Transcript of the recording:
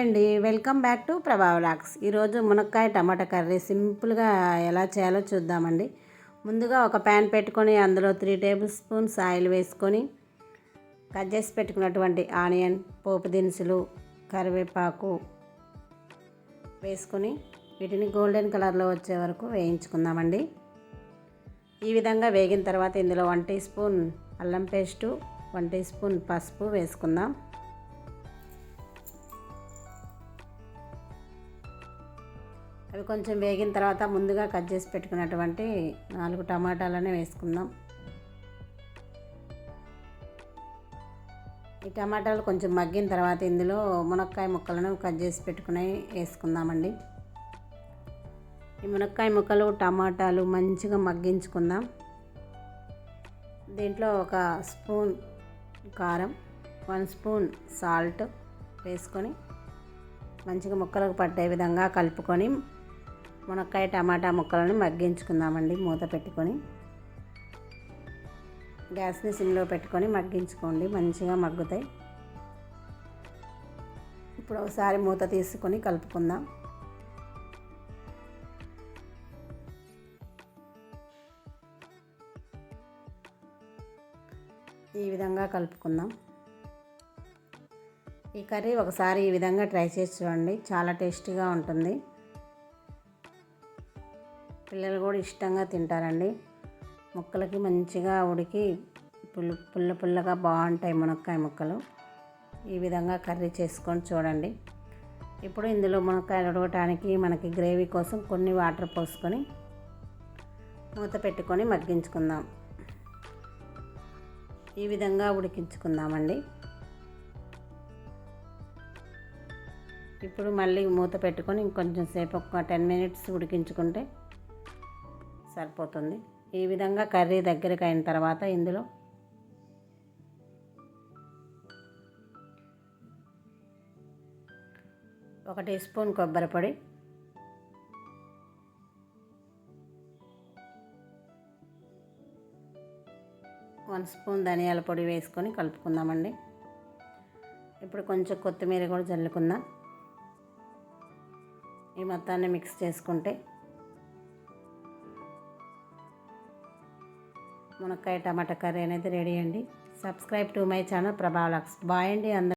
అండి welcome back to ప్రభావలాక్స్ ఈరోజు మునక్కాయ టమాటా కర్రీ సింపుల్గా ఎలా చేయాలో చూద్దామండి. ముందుగా ఒక ప్యాన్ పెట్టుకొని అందులో త్రీ టేబుల్ స్పూన్స్ ఆయిల్ వేసుకొని కట్ చేసి పెట్టుకున్నటువంటి ఆనియన్ పోపు దినుసులు కరివేపాకు వేసుకొని వీటిని గోల్డెన్ కలర్లో వచ్చే వరకు వేయించుకుందామండి. ఈ విధంగా వేగిన తర్వాత ఇందులో వన్ టీ స్పూన్ అల్లం పేస్టు వన్ టీ స్పూన్ పసుపు వేసుకుందాం. అవి కొంచెం వేగిన తర్వాత ముందుగా కట్ చేసి పెట్టుకున్నటువంటి నాలుగు టమాటాలనే వేసుకుందాం. ఈ టమాటాలు కొంచెం మగ్గిన తర్వాత ఇందులో మునక్కాయ ముక్కలను కట్ చేసి పెట్టుకుని వేసుకుందామండి. ఈ మునక్కాయ ముక్కలు టమాటాలు మంచిగా మగ్గించుకుందాం. దీంట్లో ఒక స్పూన్ కారం వన్ స్పూన్ సాల్ట్ వేసుకొని మంచిగా ముక్కలకు పట్టే విధంగా కలుపుకొని మునక్కాయ టమాటా ముక్కలను మగ్గించుకుందామండి మూత పెట్టుకొని. గ్యాస్ని సిమ్లో పెట్టుకొని మగ్గించుకోండి మంచిగా మగ్గుతాయి. ఇప్పుడు ఒకసారి మూత తీసుకొని కలుపుకుందాం. ఈ విధంగా కలుపుకుందాం. ఈ కర్రీ ఒకసారి ఈ విధంగా ట్రై చేసి చూడండి చాలా టేస్టీగా ఉంటుంది. పిల్లలు కూడా ఇష్టంగా తింటారండి. ముక్కలకి మంచిగా ఉడికి పుల్ల పుల్ల పుల్లగా బాగుంటాయి మునక్కాయ ముక్కలు. ఈ విధంగా కర్రీ చేసుకొని చూడండి. ఇప్పుడు ఇందులో మునక్కాయలు ఉడకటానికి మనకి గ్రేవీ కోసం కొన్ని వాటర్ పోసుకొని మూత పెట్టుకొని మగ్గించుకుందాం. ఈ విధంగా ఉడికించుకుందామండి. ఇప్పుడు మళ్ళీ మూత పెట్టుకొని ఇంకొంచెం సేపు ఒక టెన్ మినిట్స్ ఉడికించుకుంటే సరిపోతుంది. ఈ విధంగా కర్రీ దగ్గరికి అయిన తర్వాత ఇందులో ఒక టీ స్పూన్ కొబ్బరి పొడి వన్ స్పూన్ ధనియాల పొడి వేసుకొని కలుపుకుందామండి. ఇప్పుడు కొంచెం కొత్తిమీర కూడా చల్లుకుందాం ఈ మొత్తాన్ని మిక్స్ చేసుకుంటే మునక్కాయ టమాటా కర్రీ అనేది రెడీ అండి. సబ్స్క్రైబ్ టు మై ఛానల్ ప్రభావలక్స్ బాయ్ అండి అందరూ.